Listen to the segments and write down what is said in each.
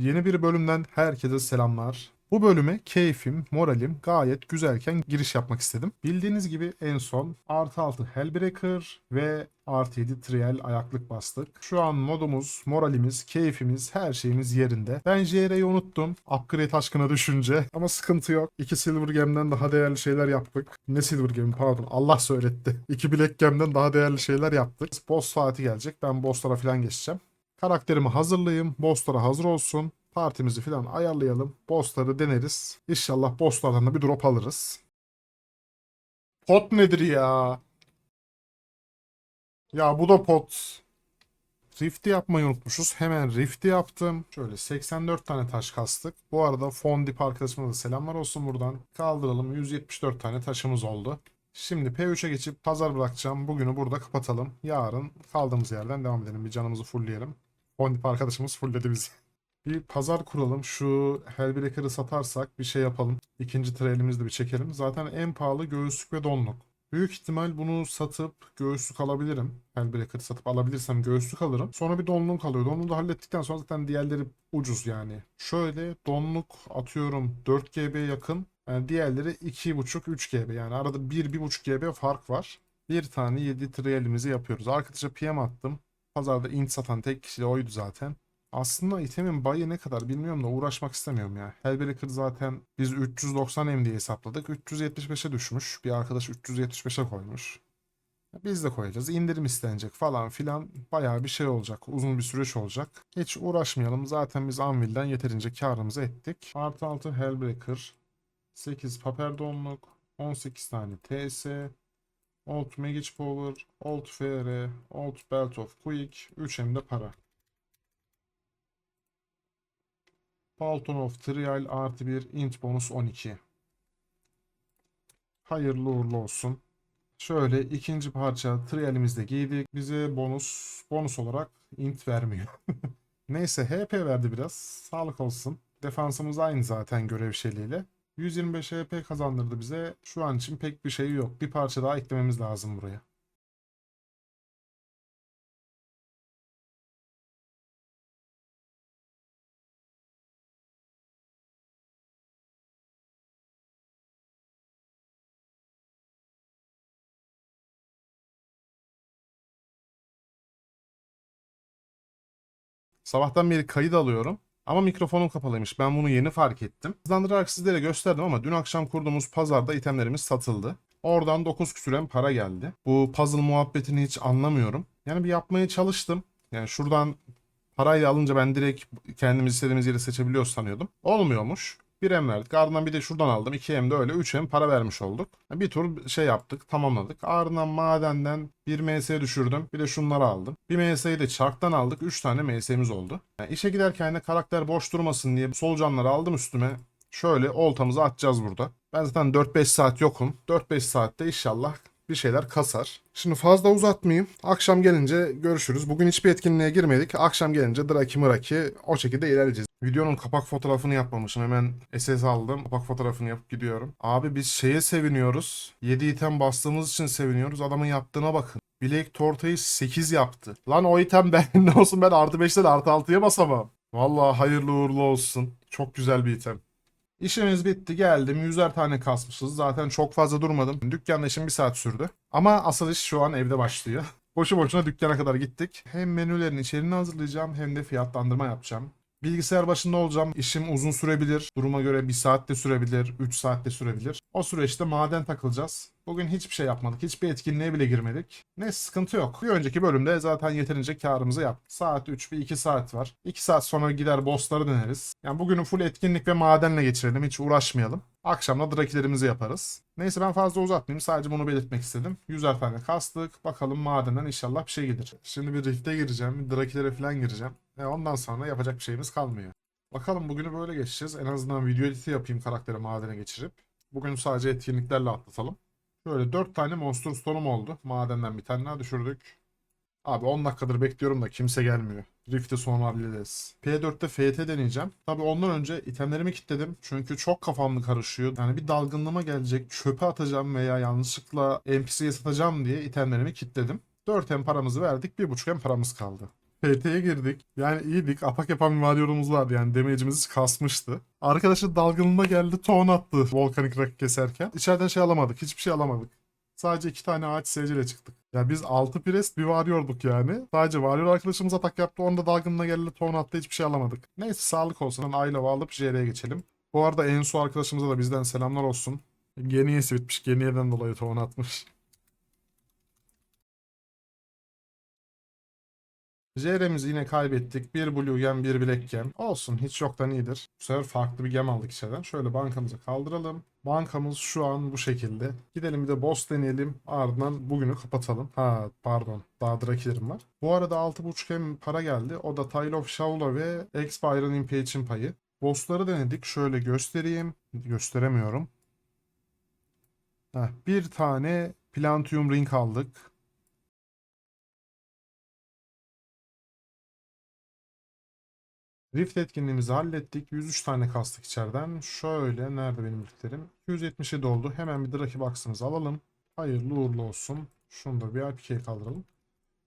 Yeni bir bölümden herkese selamlar. Bu bölüme keyfim, moralim gayet güzelken giriş yapmak istedim. Bildiğiniz gibi en son artı 6 Hellbreaker ve artı 7 Trial ayaklık bastık. Şu an modumuz, moralimiz, keyfimiz, her şeyimiz yerinde. Ben JR'yi unuttum upgrade aşkına düşünce ama sıkıntı yok. İki Silver Gem'den daha değerli şeyler yaptık. Ne Silver Gem'i pardon Allah söyletti. İki Black Gem'den daha değerli şeyler yaptık. Boss saati gelecek. Ben bosslara falan geçeceğim. Karakterimi hazırlayayım. Bosslara hazır olsun. Partimizi falan ayarlayalım. Bossları deneriz. İnşallah bosslardan da bir drop alırız. Pot nedir ya? Ya bu da pot. Rift'i yapmayı unutmuşuz. Hemen Rift'i yaptım. Şöyle 84 tane taş kastık. Bu arada Fondip arkadaşıma da selamlar olsun buradan. Kaldıralım. 174 tane taşımız oldu. Şimdi P3'e geçip pazar bırakacağım. Bugünü burada kapatalım. Yarın kaldığımız yerden devam edelim. Bir canımızı fullleyelim. Fondip arkadaşımız fullledi bizi. Bir pazar kuralım. Şu Hellbreaker'ı satarsak bir şey yapalım. İkinci trail'imizi bir çekelim. Zaten en pahalı göğüslük ve donluk. Büyük ihtimal bunu satıp göğüslük alabilirim. Hellbreaker'ı satıp alabilirsem göğüslük alırım. Sonra bir donluk kalıyor. Donluğu da hallettikten sonra zaten diğerleri ucuz yani. Şöyle donluk atıyorum 4 GB yakın. Yani diğerleri 2.5-3 GB. Yani arada 1-1.5 GB fark var. Bir tane 7 trail'imizi yapıyoruz. Arkadaşa PM attım. Pazarda int satan tek kişi de oydu zaten. Aslında itemin bayı ne kadar bilmiyorum da uğraşmak istemiyorum ya. Hellbreaker zaten biz 390 M diye hesapladık. 375'e düşmüş. Bir arkadaş 375'e koymuş. Biz de koyacağız. İndirim istenecek falan filan. Bayağı bir şey olacak. Uzun bir süreç olacak. Hiç uğraşmayalım. Zaten biz Anvil'den yeterince karımızı ettik. Artı 6 Hellbreaker. 8 Paper Donluk. 18 tane TS. Old Magic Power. Old FR. Old Belt of Quick. 3 hem de para. Balton of Trial artı bir int bonus 12. Hayırlı uğurlu olsun. Şöyle ikinci parça trialimizde giydik. Bize bonus bonus olarak int vermiyor. Neyse HP verdi biraz. Sağlık olsun. Defansımız aynı zaten görev şeyliğiyle. 125 HP kazandırdı bize. Şu an için pek bir şey yok. Bir parça daha eklememiz lazım buraya. Sabahtan beri kayıt alıyorum. Ama mikrofonum kapalıymış. Ben bunu yeni fark ettim. Hızlandırarak sizlere gösterdim ama dün akşam kurduğumuz pazarda itemlerimiz satıldı. Oradan 9 küsüren para geldi. Bu puzzle muhabbetini hiç anlamıyorum. Yani bir yapmaya çalıştım. Yani şuradan parayla alınca ben direkt kendimiz istediğimiz yeri seçebiliyoruz sanıyordum. Olmuyormuş. 1 M verdik. Ardından bir de şuradan aldım. 2 M de öyle 3 M para vermiş olduk. Bir tur şey yaptık. Tamamladık. Ardından madenden 1 MS düşürdüm. Bir de şunları aldım. Bir MS'yi de çarktan aldık. 3 tane MS'imiz oldu. Yani işe giderken de karakter boş durmasın diye solucanları aldım üstüme. Şöyle oltamızı atacağız burada. Ben zaten 4-5 saat yokum. 4-5 saatte inşallah bir şeyler kasar. Şimdi fazla uzatmayayım. Akşam gelince görüşürüz. Bugün hiçbir etkinliğe girmedik. Akşam gelince Draki Mıraki o şekilde ilerleyeceğiz. Videonun kapak fotoğrafını yapmamışım. Hemen SS aldım. Kapak fotoğrafını yapıp gidiyorum. Abi biz şeye seviniyoruz. 7 item bastığımız için seviniyoruz. Adamın yaptığına bakın. Bilek Torta'yı 8 yaptı. Lan o item ben ne olsun ben artı 5'ten artı 6'ya basamam. Vallahi hayırlı uğurlu olsun. Çok güzel bir item. İşimiz bitti geldim. Yüzer tane kasmışız. Zaten çok fazla durmadım. Dükkanda işim bir saat sürdü. Ama asıl iş şu an evde başlıyor. Boşu boşuna dükkana kadar gittik. Hem menülerin içeriğini hazırlayacağım hem de fiyatlandırma yapacağım. Bilgisayar başında olacağım. İşim uzun sürebilir. Duruma göre bir saatte sürebilir, 3 saatte sürebilir. O süreçte maden takılacağız. Bugün hiçbir şey yapmadık. Hiçbir etkinliğe bile girmedik. Ne sıkıntı yok. Bir önceki bölümde zaten yeterince karımızı yaptık. Saat 3 bir 2 saat var. 2 saat sonra gider bossları döneriz. Yani bugünü full etkinlik ve madenle geçirelim. Hiç uğraşmayalım. Akşamda drakilerimizi yaparız. Neyse ben fazla uzatmayayım. Sadece bunu belirtmek istedim. 100'er tane kastık. Bakalım madenden inşallah bir şey gelir. Şimdi bir rift'e gireceğim. Bir drakilere falan gireceğim. E ondan sonra yapacak bir şeyimiz kalmıyor. Bakalım bugünü böyle geçeceğiz. En azından video editi yapayım karakteri madene geçirip. Bugün sadece etkinliklerle atlatalım. Şöyle 4 tane Monster Stone'um oldu. Madenden bir tane daha düşürdük. Abi 10 dakikadır bekliyorum da kimse gelmiyor. Rift'i sonra hallederiz. P4'te FT deneyeceğim. Tabi ondan önce itemlerimi kilitledim. Çünkü çok kafamlı karışıyor. Yani bir dalgınlığıma gelecek. Çöpe atacağım veya yanlışlıkla NPC'ye satacağım diye itemlerimi kilitledim. 4 hem paramızı verdik. 1.5 hem paramız kaldı. PT'ye girdik. Yani iyiydik. Atak yapan bir varyorumuz vardı yani damage'imiz kasmıştı. Arkadaşın dalgınlığına geldi ton attı volkanik rakı keserken. İçeriden şey alamadık. Hiçbir şey alamadık. Sadece iki tane ağaç seyirciyle çıktık. Ya biz 6 pres bir varıyorduk yani. Sadece varıyor arkadaşımız atak yaptı. Onda dalgınlığına geldi ton attı. Hiçbir şey alamadık. Neyse sağlık olsun. Ayla alıp JR'ye geçelim. Bu arada Ensu arkadaşımıza da bizden selamlar olsun. Geniyesi bitmiş. Geniyeden dolayı ton atmış. JR'mizi yine kaybettik. Bir Blue Gem, bir Black Gem. Olsun hiç yoktan iyidir. Bu sefer farklı bir gem aldık içeriden. Şöyle bankamızı kaldıralım. Bankamız şu an bu şekilde. Gidelim bir de boss deneyelim. Ardından bugünü kapatalım. Ha pardon. Daha Drakilerim var. Bu arada 6.5 hem para geldi. O da Tile of Shaula ve Expire'ın Impatience payı. Bossları denedik. Şöyle göstereyim. Gösteremiyorum. Heh, bir tane Plantium Ring aldık. Rift etkinliğimizi hallettik. 103 tane kastık içeriden. Şöyle nerede benim riftlerim? 277 oldu. Hemen bir Draki Box'ımızı alalım. Hayırlı uğurlu olsun. Şunu da bir IPK'ye kaldıralım.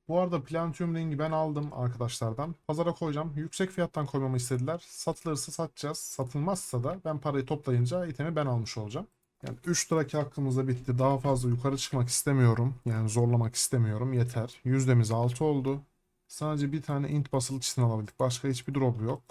Bu arada Plantium Ring'i ben aldım arkadaşlardan. Pazara koyacağım. Yüksek fiyattan koymamı istediler. Satılırsa satacağız. Satılmazsa da ben parayı toplayınca itemi ben almış olacağım. Yani 3 Draki hakkımız da bitti. Daha fazla yukarı çıkmak istemiyorum. Yani zorlamak istemiyorum. Yeter. Yüzdemiz 6 oldu. Sadece bir tane int basılı çitin alabildik. Başka hiçbir drop yok.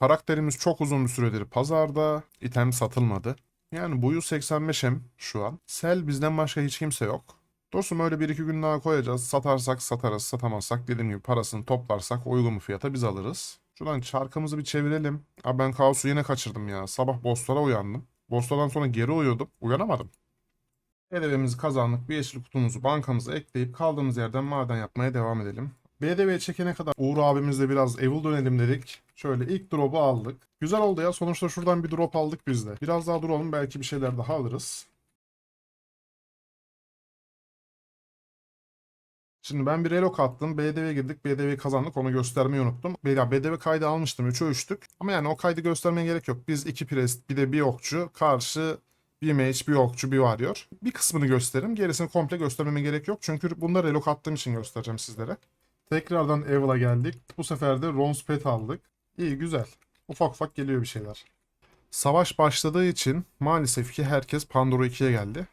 Karakterimiz çok uzun bir süredir pazarda. İtem satılmadı. Yani boyu 85M şu an. Sel bizden başka hiç kimse yok. Dostum öyle bir iki gün daha koyacağız. Satarsak satarız. Satamazsak dediğim gibi parasını toplarsak uygun bir fiyata biz alırız. Şuradan çarkımızı bir çevirelim. Abi ben kaosu yine kaçırdım ya. Sabah bosslara uyandım. Bosslardan sonra geri uyuyordum. Uyanamadım. Hedefimizi kazandık. Bir yeşil kutumuzu bankamıza ekleyip kaldığımız yerden maden yapmaya devam edelim. BDV çekene kadar Uğur abimizle biraz evil dönelim dedik. Şöyle ilk drop'u aldık. Güzel oldu ya. Sonuçta şuradan bir drop aldık biz de. Biraz daha duralım belki bir şeyler daha alırız. Şimdi ben bir relok attım. BDV'ye girdik. BDV'yi kazandık. Onu göstermeyi unuttum. Ya BDV kaydı almıştım. 3'e 3'tük. Ama yani o kaydı göstermeye gerek yok. Biz iki pres bir de bir okçu. Karşı bir mage, bir okçu, bir varıyor. Bir kısmını gösteririm. Gerisini komple göstermeme gerek yok. Çünkü bunları relok attığım için göstereceğim sizlere. Tekrardan Evil'a geldik. Bu sefer de Ron's Pet aldık. İyi güzel. Ufak ufak geliyor bir şeyler. Savaş başladığı için maalesef ki herkes Pandora 2'ye geldi.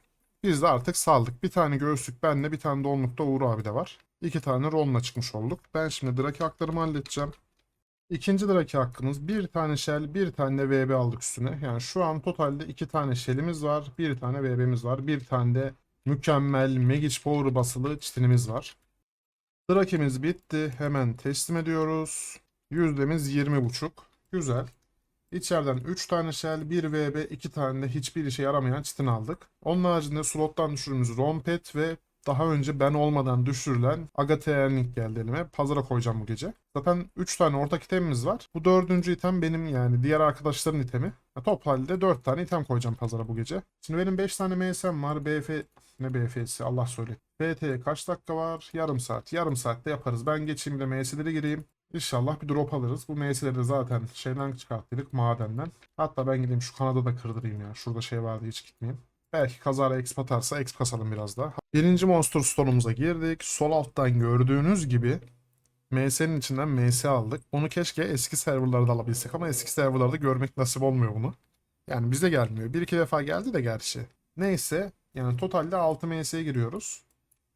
Biz de artık saldık. Bir tane göğüslük benle bir tane donlukta Uğur abi de var. İki tane Ron'la çıkmış olduk. Ben şimdi Draki haklarımı halledeceğim. İkinci Draki hakkımız bir tane Shell bir tane de VB aldık üstüne. Yani şu an totalde iki tane Shell'imiz var. Bir tane VB'miz var. Bir tane de mükemmel Magic Power basılı çitinimiz var. Drakimiz bitti. Hemen teslim ediyoruz. Yüzdemiz 20.5. Güzel. İçeriden 3 tane shell, 1 VB, 2 tane de hiçbir işe yaramayan çitin aldık. Onun haricinde slottan düşürdüğümüz Rompet ve daha önce ben olmadan düşürülen Agate Erling geldi elime. Pazara koyacağım bu gece. Zaten 3 tane ortak itemimiz var. Bu dördüncü item benim yani diğer arkadaşların itemi. Ya, totalde 4 tane item koyacağım pazara bu gece. Şimdi benim 5 tane MS'm var. BF ne BF'si Allah söyle. BT'ye kaç dakika var? Yarım saat. Yarım saatte yaparız. Ben geçeyim de MS'lere gireyim. İnşallah bir drop alırız. Bu MS'leri zaten şeyden çıkarttık madenden. Hatta ben gideyim şu kanada da kırdırayım ya. Şurada şey vardı hiç gitmeyeyim. Belki kazara exp atarsa exp kasalım biraz daha. Birinci Monster Store'umuza girdik. Sol alttan gördüğünüz gibi MS'nin içinden MS aldık. Onu keşke eski serverlarda alabilsek ama eski serverlarda görmek nasip olmuyor bunu. Yani bize gelmiyor. Bir iki defa geldi de gerçi. Neyse yani totalde 6 MS'ye giriyoruz.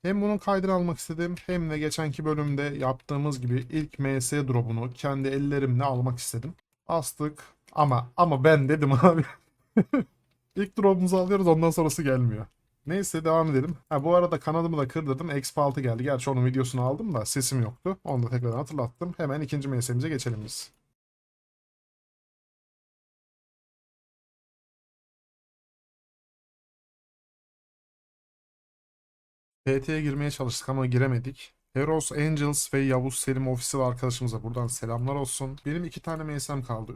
Hem bunun kaydını almak istedim hem de geçenki bölümde yaptığımız gibi ilk MS drop'unu kendi ellerimle almak istedim. Astık ama ama ben dedim abi. ilk drop'umuzu alıyoruz ondan sonrası gelmiyor. Neyse devam edelim. Ha, bu arada kanadımı da kırdırdım. Exp 6 geldi. Gerçi onun videosunu aldım da sesim yoktu. Onu da tekrar hatırlattım. Hemen ikinci MS'imize geçelim biz. PT'ye girmeye çalıştık ama giremedik. Heroes, Angels ve Yavuz Selim ofisi arkadaşımıza buradan selamlar olsun. Benim iki tane MS'm kaldı.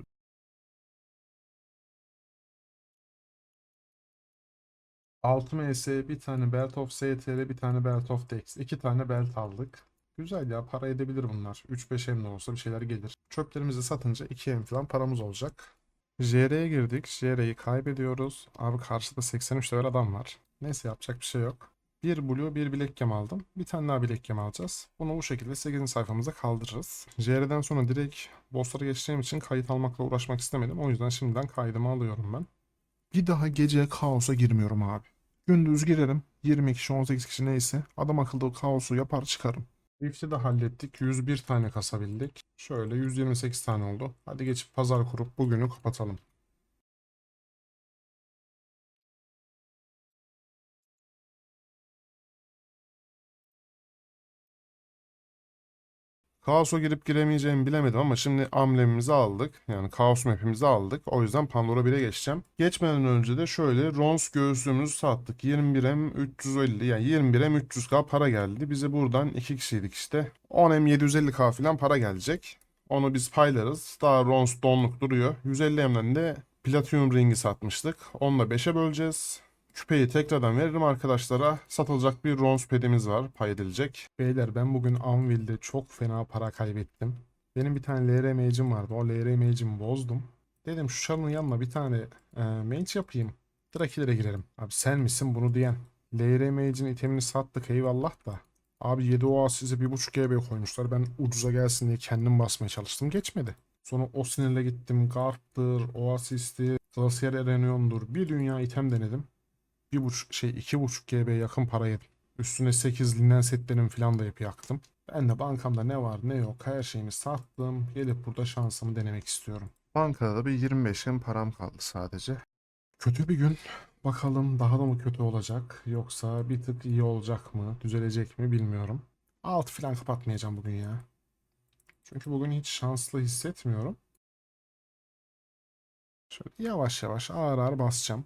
Altı MS, bir tane Belt of STR, bir tane Belt of Dex. iki tane belt aldık. Güzel ya para edebilir bunlar. 3-5 M de olsa bir şeyler gelir. Çöplerimizi satınca 2 M falan paramız olacak. JR'ye girdik. JR'yi kaybediyoruz. Abi karşıda 83 level adam var. Neyse yapacak bir şey yok. Bir blue, bir bilek gem aldım. Bir tane daha bilek gem alacağız. Bunu bu şekilde 8. sayfamıza kaldırırız. JR'den sonra direkt bosslara geçeceğim için kayıt almakla uğraşmak istemedim. O yüzden şimdiden kaydımı alıyorum ben. Bir daha gece kaosa girmiyorum abi. Gündüz girerim. 20 kişi 18 kişi neyse. Adam akıllı kaosu yapar çıkarım. Rift'i de hallettik. 101 tane kasabildik. Şöyle 128 tane oldu. Hadi geçip pazar kurup bugünü kapatalım. Kaos'a girip giremeyeceğimi bilemedim ama şimdi amblemimizi aldık. Yani Kaos map'imizi aldık. O yüzden Pandora 1'e geçeceğim. Geçmeden önce de şöyle Rons göğsümüzü sattık. 21M 350 yani 21M 300k para geldi. Bize buradan 2 kişiydik işte. 10M 750k falan para gelecek. Onu biz paylarız. Daha Rons donluk duruyor. 150M'den de Platinum ringi satmıştık. Onu da 5'e böleceğiz. Küpeyi tekrardan veririm arkadaşlara. Satılacak bir Rons pedimiz var. Pay edilecek. Beyler ben bugün Anvil'de çok fena para kaybettim. Benim bir tane LR mage'im vardı. O LR mage'imi bozdum. Dedim şu Char'ın yanına bir tane e, mage yapayım. Drakilere girelim. Abi sen misin bunu diyen? LR mage'in itemini sattık eyvallah da. Abi 7 oasis'e 1.5 GB koymuşlar. Ben ucuza gelsin diye kendim basmaya çalıştım. Geçmedi. Sonra o sinirle gittim. Guard'dır, Oasis'tir, Glacier Erenion'dur. Bir dünya item denedim bir buçuk şey iki buçuk GB yakın para yedim. Üstüne 8 linden setlerim falan da hep yaktım. Ben de bankamda ne var ne yok her şeyimi sattım. Gelip burada şansımı denemek istiyorum. Bankada da bir 25 bin param kaldı sadece. Kötü bir gün. Bakalım daha da mı kötü olacak yoksa bir tık iyi olacak mı düzelecek mi bilmiyorum. Alt falan kapatmayacağım bugün ya. Çünkü bugün hiç şanslı hissetmiyorum. Şöyle yavaş yavaş ağır ağır basacağım.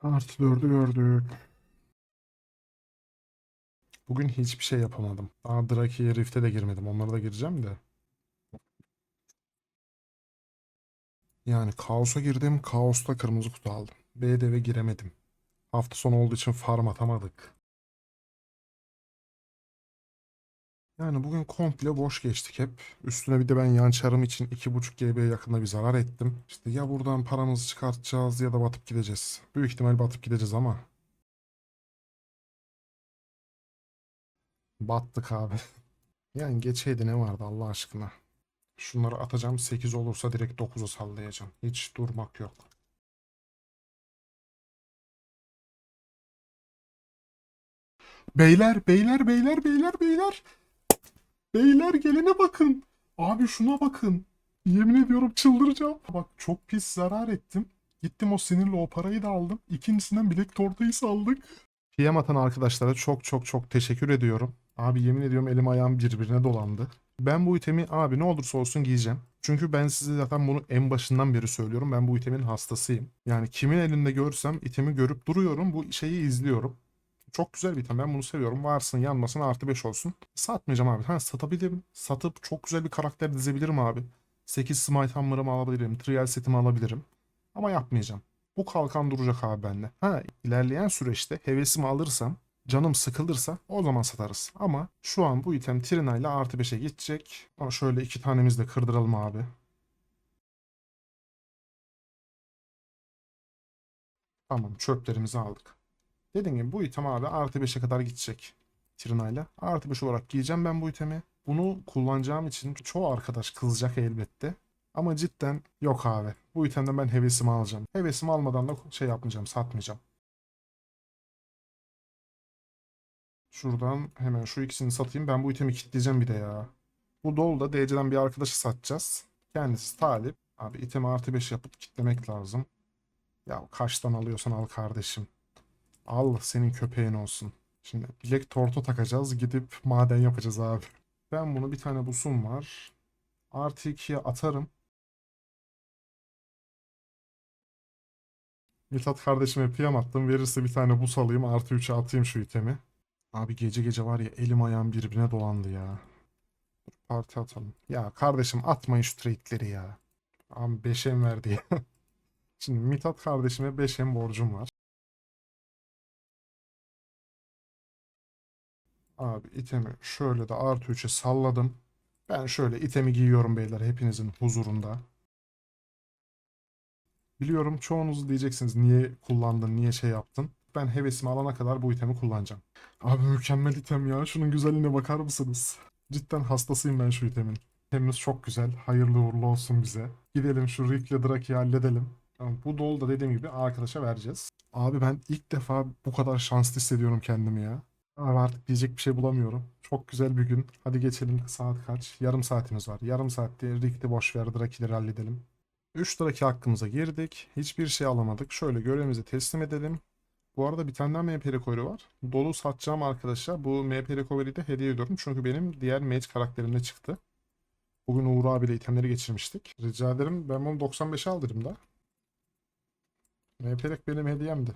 Artı dördü gördük. Bugün hiçbir şey yapamadım. Daha Draki'ye Rift'e de girmedim. Onlara da gireceğim de. Yani Kaos'a girdim. Kaos'ta kırmızı kutu aldım. BDV giremedim. Hafta sonu olduğu için farm atamadık. Yani bugün komple boş geçtik hep. Üstüne bir de ben yan çarım için 2.5 GB'ye yakında bir zarar ettim. İşte ya buradan paramızı çıkartacağız ya da batıp gideceğiz. Büyük ihtimal batıp gideceğiz ama. Battık abi. Yani geçeydi ne vardı Allah aşkına. Şunları atacağım 8 olursa direkt 9'a sallayacağım. Hiç durmak yok. Beyler, beyler, beyler, beyler, beyler. Beyler gelene bakın. Abi şuna bakın. Yemin ediyorum çıldıracağım. Bak çok pis zarar ettim. Gittim o sinirle o parayı da aldım. İkincisinden bilek tortayı saldık. PM atan arkadaşlara çok çok çok teşekkür ediyorum. Abi yemin ediyorum elim ayağım birbirine dolandı. Ben bu itemi abi ne olursa olsun giyeceğim. Çünkü ben size zaten bunu en başından beri söylüyorum. Ben bu itemin hastasıyım. Yani kimin elinde görsem itemi görüp duruyorum. Bu şeyi izliyorum. Çok güzel bir item. Ben bunu seviyorum. Varsın yanmasın artı 5 olsun. Satmayacağım abi. Ha satabilirim. Satıp çok güzel bir karakter dizebilirim abi. 8 smite hammer'ımı alabilirim. Trial setimi alabilirim. Ama yapmayacağım. Bu kalkan duracak abi bende. Ha ilerleyen süreçte hevesimi alırsam canım sıkılırsa o zaman satarız. Ama şu an bu item Trina ile artı 5'e gidecek. Ama şöyle iki tanemiz de kırdıralım abi. Tamam çöplerimizi aldık. Dediğim gibi bu item abi artı 5'e kadar gidecek. Trinayla. Artı 5 olarak giyeceğim ben bu itemi. Bunu kullanacağım için çoğu arkadaş kızacak elbette. Ama cidden yok abi. Bu itemden ben hevesimi alacağım. Hevesimi almadan da şey yapmayacağım, satmayacağım. Şuradan hemen şu ikisini satayım. Ben bu itemi kitleyeceğim bir de ya. Bu dolu da DC'den bir arkadaşı satacağız. Kendisi talip. Abi itemi artı 5 yapıp kitlemek lazım. Ya kaçtan alıyorsan al kardeşim. Al senin köpeğin olsun. Şimdi bilek tortu takacağız. Gidip maden yapacağız abi. Ben bunu bir tane busum var. Artı 2'ye atarım. Mithat kardeşime piyam attım. Verirse bir tane bus alayım. Artı 3'e atayım şu itemi. Abi gece gece var ya elim ayağım birbirine dolandı ya. Parti atalım. Ya kardeşim atmayın şu trade'leri ya. Abi 5M verdi ya. Şimdi Mithat kardeşime 5M borcum var. Abi itemi şöyle de artı 3'e salladım. Ben şöyle itemi giyiyorum beyler hepinizin huzurunda. Biliyorum çoğunuz diyeceksiniz niye kullandın, niye şey yaptın. Ben hevesimi alana kadar bu itemi kullanacağım. Abi mükemmel item ya. Şunun güzelliğine bakar mısınız? Cidden hastasıyım ben şu itemin. İtemimiz çok güzel. Hayırlı uğurlu olsun bize. Gidelim şu Rick'le Drake'i halledelim. Bu dolu da dediğim gibi arkadaşa vereceğiz. Abi ben ilk defa bu kadar şanslı hissediyorum kendimi ya. Abi artık diyecek bir şey bulamıyorum. Çok güzel bir gün. Hadi geçelim. Saat kaç? Yarım saatimiz var. Yarım saatte Rick'le boş ver. Draki'leri halledelim. 3 Draki hakkımıza girdik. Hiçbir şey alamadık. Şöyle görevimizi teslim edelim. Bu arada bir tane daha MP recovery var. Dolu satacağım arkadaşlar. Bu MP recovery'i de hediye ediyorum. Çünkü benim diğer mage karakterimde çıktı. Bugün Uğur abiyle itemleri geçirmiştik. Rica ederim ben bunu 95'e aldırım da. MP benim hediyemdi.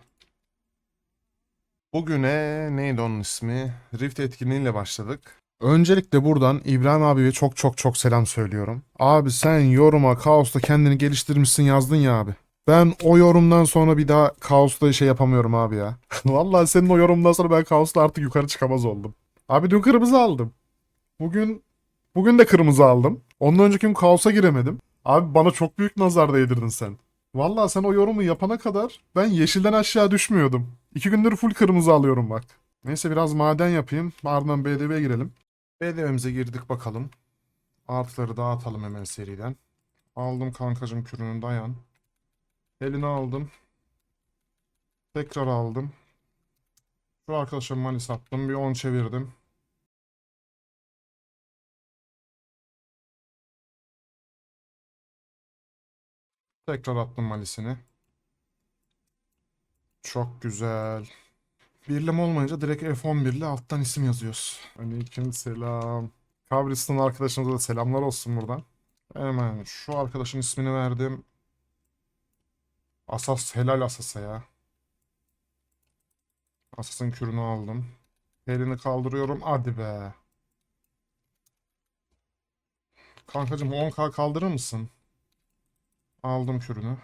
Bugüne neydi onun ismi? Rift etkinliğiyle başladık. Öncelikle buradan İbrahim abiye çok çok çok selam söylüyorum. Abi sen yoruma Kaos'ta kendini geliştirmişsin yazdın ya abi. Ben o yorumdan sonra bir daha Kaos'ta şey yapamıyorum abi ya. Vallahi senin o yorumdan sonra ben Kaos'ta artık yukarı çıkamaz oldum. Abi dün kırmızı aldım. Bugün bugün de kırmızı aldım. Ondan önceki gün Kaos'a giremedim. Abi bana çok büyük nazar değdirdin sen. Vallahi sen o yorumu yapana kadar ben yeşilden aşağı düşmüyordum. İki gündür full kırmızı alıyorum bak. Neyse biraz maden yapayım. Ardından BDV'ye girelim. BDV'mize girdik bakalım. Artıları dağıtalım hemen seriden. Aldım kankacım kürünü dayan. Elini aldım. Tekrar aldım. Şu arkadaşa malis attım. Bir 10 çevirdim. Tekrar attım malisini. Çok güzel. Birleme olmayınca direkt F11 ile alttan isim yazıyoruz. Aleyküm selam. Kabristan arkadaşımıza da selamlar olsun buradan. Hemen şu arkadaşın ismini verdim. Asas helal Asas'a ya. Asas'ın kürünü aldım. Elini kaldırıyorum. Hadi be. Kankacım 10k kaldırır mısın? Aldım kürünü.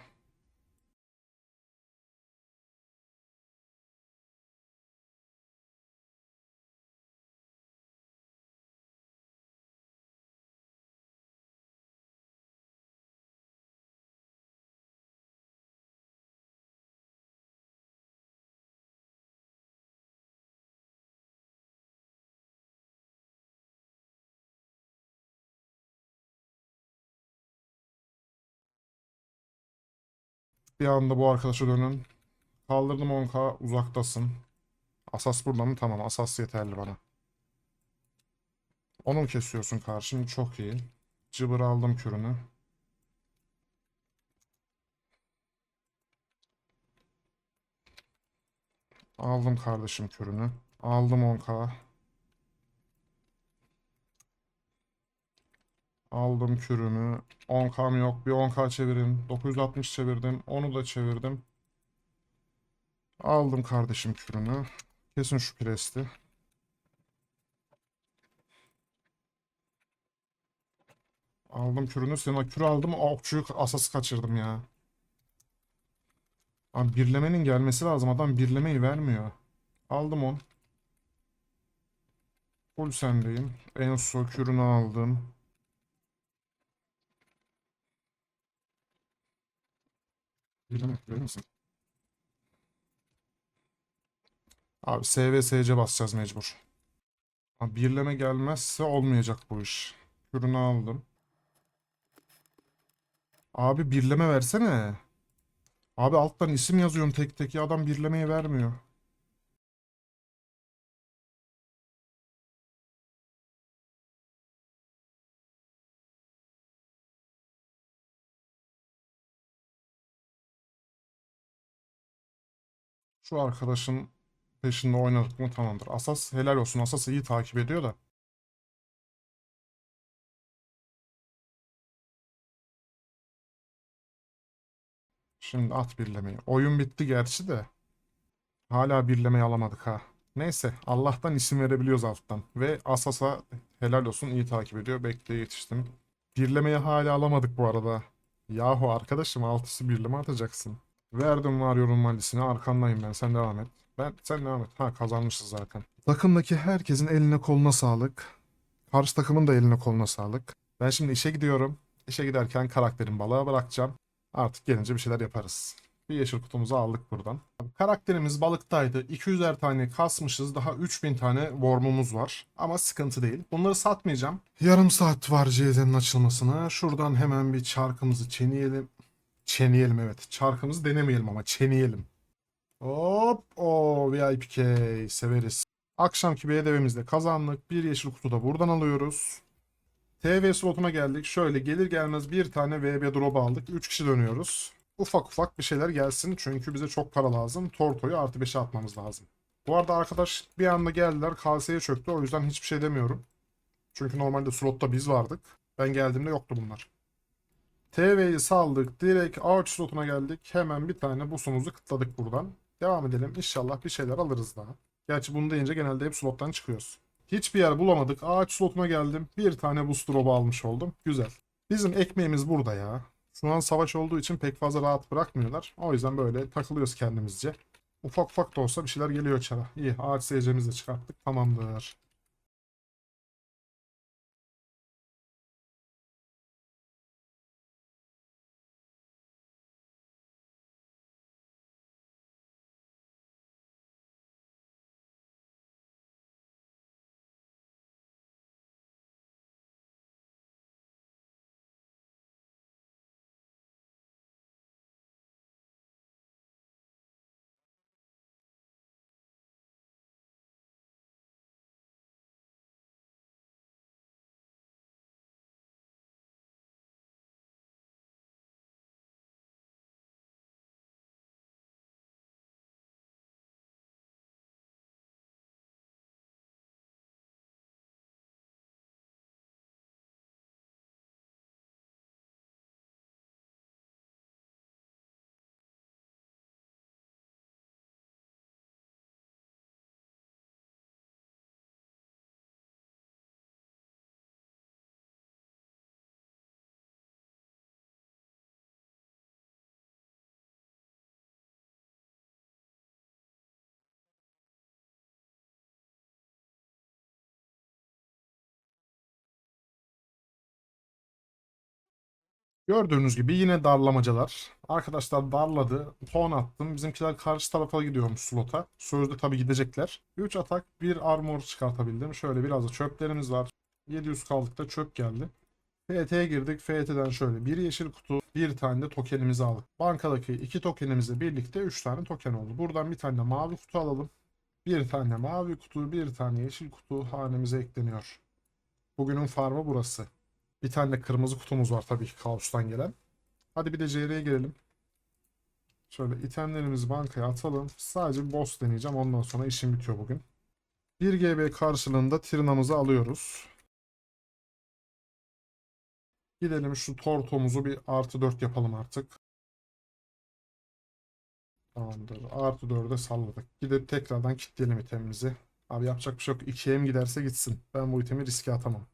Bir anda bu arkadaşa dönün. Kaldırdım 10k uzaktasın. Asas burada mı? Tamam asas yeterli bana. Onu kesiyorsun karşım çok iyi. Cıbır aldım kürünü. Aldım kardeşim kürünü. Aldım 10k. Aldım kürünü. 10k'm yok. Bir 10k çevirin. 960 çevirdim. Onu da çevirdim. Aldım kardeşim kürünü. Kesin şu presti. Aldım kürünü. Senin o kürü aldım. Okçuyu asası kaçırdım ya. Abi birlemenin gelmesi lazım. Adam birlemeyi vermiyor. Aldım on. Full sendeyim. En son kürünü aldım. Birleme verir misin? Abi SVSC basacağız mecbur. Abi birleme gelmezse olmayacak bu iş. Kürünü aldım. Abi birleme versene. Abi alttan isim yazıyorum tek tek ya adam birlemeyi vermiyor. Şu arkadaşın peşinde oynadık mı tamamdır. Asas helal olsun. Asas iyi takip ediyor da. Şimdi at birlemeyi. Oyun bitti gerçi de. Hala birlemeyi alamadık ha. Neyse Allah'tan isim verebiliyoruz alttan. Ve Asas'a helal olsun iyi takip ediyor. Bekle yetiştim. Birlemeyi hala alamadık bu arada. Yahu arkadaşım altısı birleme atacaksın. Verdim var yorum malisini arkandayım ben sen devam et. Ben sen devam et. Ha kazanmışız zaten. Takımdaki herkesin eline koluna sağlık. Karşı takımın da eline koluna sağlık. Ben şimdi işe gidiyorum. İşe giderken karakterimi balığa bırakacağım. Artık gelince bir şeyler yaparız. Bir yeşil kutumuzu aldık buradan. Karakterimiz balıktaydı. 200'er tane kasmışız. Daha 3000 tane worm'umuz var. Ama sıkıntı değil. Bunları satmayacağım. Yarım saat var CZ'nin açılmasına. Şuradan hemen bir çarkımızı çeniyelim. Çeniyelim evet. Çarkımızı denemeyelim ama çeniyelim. Hop. O VIPK severiz. Akşamki BDV'mizde kazandık. Bir yeşil kutu da buradan alıyoruz. TV slotuna geldik. Şöyle gelir gelmez bir tane VB drop aldık. 3 kişi dönüyoruz. Ufak ufak bir şeyler gelsin. Çünkü bize çok para lazım. Torto'yu artı 5'e atmamız lazım. Bu arada arkadaş bir anda geldiler. KS'ye çöktü. O yüzden hiçbir şey demiyorum. Çünkü normalde slotta biz vardık. Ben geldiğimde yoktu bunlar. TV'yi saldık. Direkt ağaç slotuna geldik. Hemen bir tane busumuzu kıtladık buradan. Devam edelim. İnşallah bir şeyler alırız daha. Gerçi bunu deyince genelde hep slottan çıkıyoruz. Hiçbir yer bulamadık. Ağaç slotuna geldim. Bir tane boost drop'u almış oldum. Güzel. Bizim ekmeğimiz burada ya. Şu an savaş olduğu için pek fazla rahat bırakmıyorlar. O yüzden böyle takılıyoruz kendimizce. Ufak ufak da olsa bir şeyler geliyor çara. İyi ağaç seyircimizi de çıkarttık. Tamamdır. Gördüğünüz gibi yine darlamacalar. Arkadaşlar darladı. Ton attım. Bizimkiler karşı tarafa gidiyormuş slota. Sözde tabii gidecekler. 3 atak 1 armor çıkartabildim. Şöyle biraz da çöplerimiz var. 700 kaldık da çöp geldi. FT'ye girdik. FT'den şöyle bir yeşil kutu, bir tane de tokenimizi aldık. Bankadaki iki tokenimizle birlikte 3 tane token oldu. Buradan bir tane de mavi kutu alalım. Bir tane mavi kutu, bir tane yeşil kutu hanemize ekleniyor. Bugünün farmı burası. Bir tane de kırmızı kutumuz var tabii ki Kaos'tan gelen. Hadi bir de CR'ye girelim. Şöyle itemlerimizi bankaya atalım. Sadece boss deneyeceğim. Ondan sonra işim bitiyor bugün. 1 GB karşılığında Trina'mızı alıyoruz. Gidelim şu tortomuzu bir artı 4 yapalım artık. Tamamdır. Artı 4'e salladık. Gidip tekrardan kilitleyelim itemimizi. Abi yapacak bir şey yok. 2'ye mi giderse gitsin. Ben bu itemi riske atamam.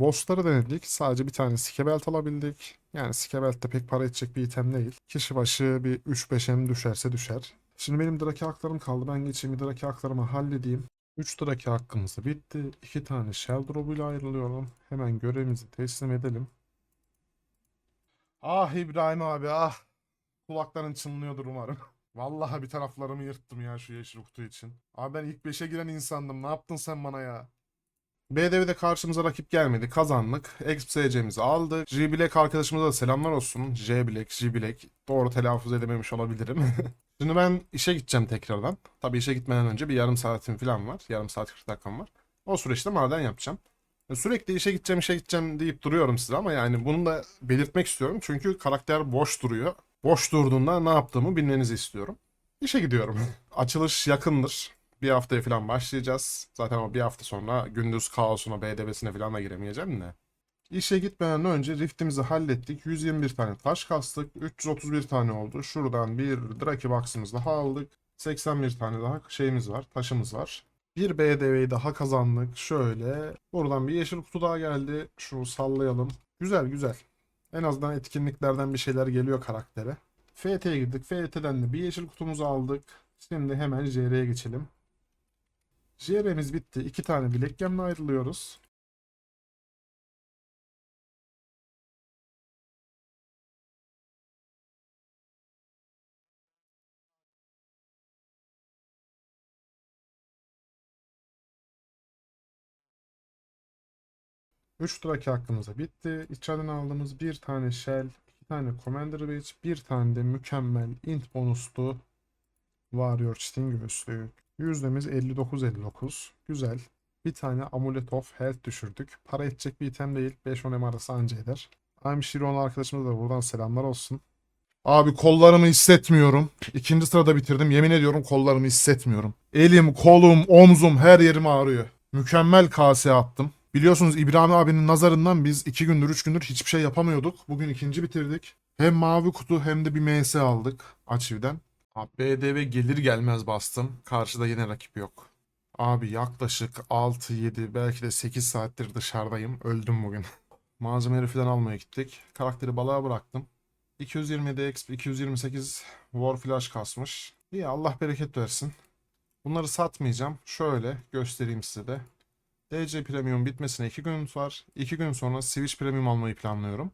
Boss'ları denedik. Sadece bir tane skebelt alabildik. Yani skebelt de pek para edecek bir item değil. Kişi başı bir 3-5'e düşerse düşer. Şimdi benim draki haklarım kaldı. Ben geçeyim bir draki haklarımı halledeyim. 3 draki hakkımız bitti. 2 tane shell drop'uyla ayrılıyorum. Hemen görevimizi teslim edelim. Ah İbrahim abi ah. Kulakların çınlıyordur umarım. Vallahi bir taraflarımı yırttım ya şu yeşil kutu için. Abi ben ilk 5'e giren insandım. Ne yaptın sen bana ya? BDV'de karşımıza rakip gelmedi. Kazandık. XPSC'mizi aldık. J-Black arkadaşımıza da selamlar olsun. J-Black, J-Black. Doğru telaffuz edememiş olabilirim. Şimdi ben işe gideceğim tekrardan. Tabii işe gitmeden önce bir yarım saatim falan var. Yarım saat 40 dakikam var. O süreçte maden yapacağım. E, Sürekli işe gideceğim, işe gideceğim deyip duruyorum size ama yani bunu da belirtmek istiyorum. Çünkü karakter boş duruyor. Boş durduğunda ne yaptığımı bilmenizi istiyorum. İşe gidiyorum. Açılış yakındır. Bir haftaya falan başlayacağız. Zaten o bir hafta sonra gündüz kaosuna, BDV'sine falan da giremeyeceğim de. İşe gitmeden önce riftimizi hallettik. 121 tane taş kastık. 331 tane oldu. Şuradan bir Draki Box'ımız daha aldık. 81 tane daha şeyimiz var, taşımız var. Bir BDV'yi daha kazandık. Şöyle. Buradan bir yeşil kutu daha geldi. Şunu sallayalım. Güzel güzel. En azından etkinliklerden bir şeyler geliyor karaktere. FT'ye girdik. FT'den de bir yeşil kutumuzu aldık. Şimdi hemen JR'ye geçelim. JR'miz bitti. İki tane bilek gemle ayrılıyoruz. Üç traki hakkımıza bitti. İçeriden aldığımız bir tane Shell, iki tane Commander Badge, bir tane de mükemmel int bonuslu Warrior Çitin göğüslüğü. Yüzdemiz 59-59. Güzel. Bir tane Amulet of Health düşürdük. Para edecek bir item değil. 5-10 M arası anca eder. I'm Shiron arkadaşımıza da buradan selamlar olsun. Abi kollarımı hissetmiyorum. İkinci sırada bitirdim. Yemin ediyorum kollarımı hissetmiyorum. Elim, kolum, omzum her yerim ağrıyor. Mükemmel kase attım. Biliyorsunuz İbrahim abinin nazarından biz iki gündür, üç gündür hiçbir şey yapamıyorduk. Bugün ikinci bitirdik. Hem mavi kutu hem de bir MS aldık Açiv'den. BDV gelir gelmez bastım. Karşıda yine rakip yok. Abi yaklaşık 6-7 belki de 8 saattir dışarıdayım. Öldüm bugün. Malzemeleri falan almaya gittik. Karakteri balığa bıraktım. 227 XP, 228 War Flash kasmış. İyi Allah bereket versin. Bunları satmayacağım. Şöyle göstereyim size de. DC Premium bitmesine 2 gün var. 2 gün sonra Switch Premium almayı planlıyorum.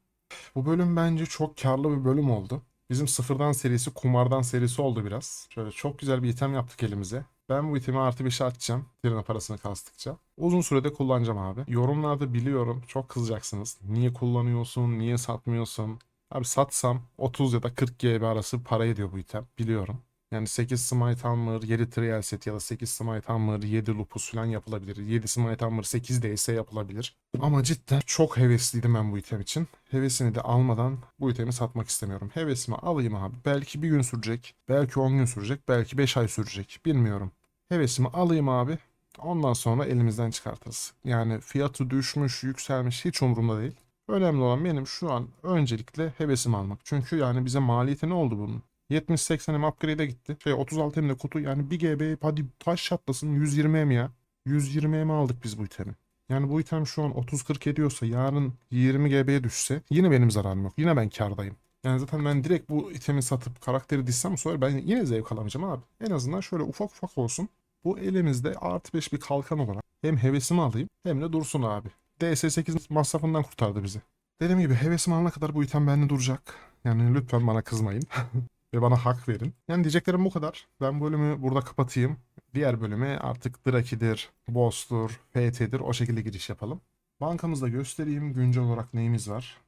Bu bölüm bence çok karlı bir bölüm oldu. Bizim sıfırdan serisi kumardan serisi oldu biraz. Şöyle çok güzel bir item yaptık elimize. Ben bu itemi artı 5'e atacağım. Trina parasını kastıkça. Uzun sürede kullanacağım abi. Yorumlarda biliyorum çok kızacaksınız. Niye kullanıyorsun, niye satmıyorsun? Abi satsam 30 ya da 40 GB arası para ediyor bu item. Biliyorum. Yani 8 Smite Hammer, 7 Trial Set ya da 8 Smite Hammer, 7 Lupus falan yapılabilir. 7 Smite Hammer, 8 DS yapılabilir. Ama cidden çok hevesliydim ben bu item için. Hevesini de almadan bu itemi satmak istemiyorum. Hevesimi alayım abi. Belki bir gün sürecek, belki 10 gün sürecek, belki 5 ay sürecek. Bilmiyorum. Hevesimi alayım abi. Ondan sonra elimizden çıkartırız. Yani fiyatı düşmüş, yükselmiş hiç umurumda değil. Önemli olan benim şu an öncelikle hevesimi almak. Çünkü yani bize maliyeti ne oldu bunun? 70-80 upgrade'e gitti. Şey 36 de kutu yani 1 GB hadi taş çatlasın 120 M ya. 120 M aldık biz bu itemi. Yani bu item şu an 30-40 ediyorsa yarın 20 GB'ye düşse yine benim zararım yok. Yine ben kardayım. Yani zaten ben direkt bu itemi satıp karakteri dizsem sefer ben yine zevk alamayacağım abi. En azından şöyle ufak ufak olsun. Bu elimizde artı 5 bir kalkan olarak hem hevesimi alayım hem de dursun abi. DS8 masrafından kurtardı bizi. Dediğim gibi hevesim alana kadar bu item bende duracak. Yani lütfen bana kızmayın. Ve bana hak verin. Yani diyeceklerim bu kadar. Ben bölümü burada kapatayım. Diğer bölüme artık Draki'dir, Boss'tur, FT'dir o şekilde giriş yapalım. Bankamızda göstereyim güncel olarak neyimiz var.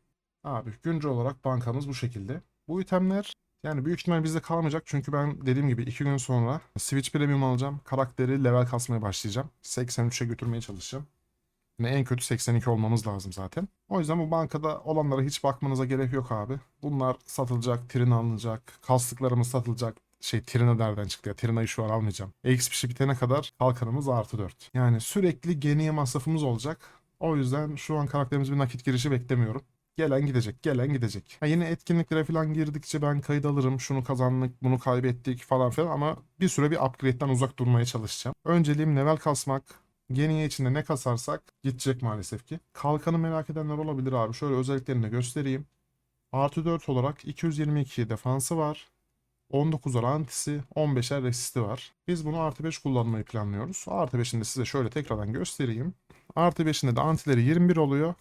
Abi güncel olarak bankamız bu şekilde. Bu itemler yani büyük ihtimal bizde kalmayacak çünkü ben dediğim gibi 2 gün sonra Switch Premium alacağım. Karakteri level kasmaya başlayacağım. 83'e götürmeye çalışacağım. Yani en kötü 82 olmamız lazım zaten. O yüzden bu bankada olanlara hiç bakmanıza gerek yok abi. Bunlar satılacak, trin alınacak, kastıklarımız satılacak. Şey Trina nereden çıktı ya? Trina'yı şu an almayacağım. XP bitene kadar kalkanımız artı 4. Yani sürekli geniye masrafımız olacak. O yüzden şu an karakterimiz bir nakit girişi beklemiyorum. Gelen gidecek, gelen gidecek. Ha yine etkinliklere falan girdikçe ben kayıt alırım. Şunu kazandık, bunu kaybettik falan filan ama bir süre bir upgrade'den uzak durmaya çalışacağım. Önceliğim level kasmak, Geniye içinde ne kasarsak gidecek maalesef ki. Kalkanı merak edenler olabilir abi. Şöyle özelliklerini göstereyim. Artı 4 olarak 222 defansı var. 19'ar antisi, 15'er resisti var. Biz bunu artı 5 kullanmayı planlıyoruz. Artı 5'ini de size şöyle tekrardan göstereyim. Artı 5'inde de antileri 21 oluyor.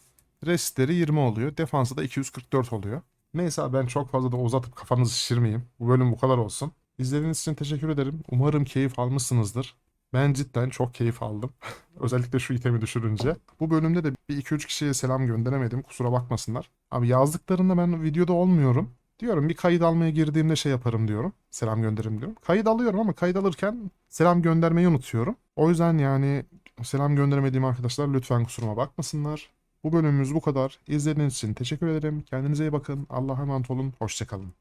Resistleri 20 oluyor. Defansı da 244 oluyor. Neyse ben çok fazla da uzatıp kafanızı şişirmeyeyim. Bu bölüm bu kadar olsun. İzlediğiniz için teşekkür ederim. Umarım keyif almışsınızdır. Ben cidden çok keyif aldım. Özellikle şu itemi düşürünce. Bu bölümde de bir 2-3 kişiye selam gönderemedim. Kusura bakmasınlar. Abi yazdıklarında ben videoda olmuyorum. Diyorum bir kayıt almaya girdiğimde şey yaparım diyorum. Selam gönderirim diyorum. Kayıt alıyorum ama kayıt alırken selam göndermeyi unutuyorum. O yüzden yani selam gönderemediğim arkadaşlar lütfen kusuruma bakmasınlar. Bu bölümümüz bu kadar. İzlediğiniz için teşekkür ederim. Kendinize iyi bakın. Allah'a emanet olun. Hoşçakalın.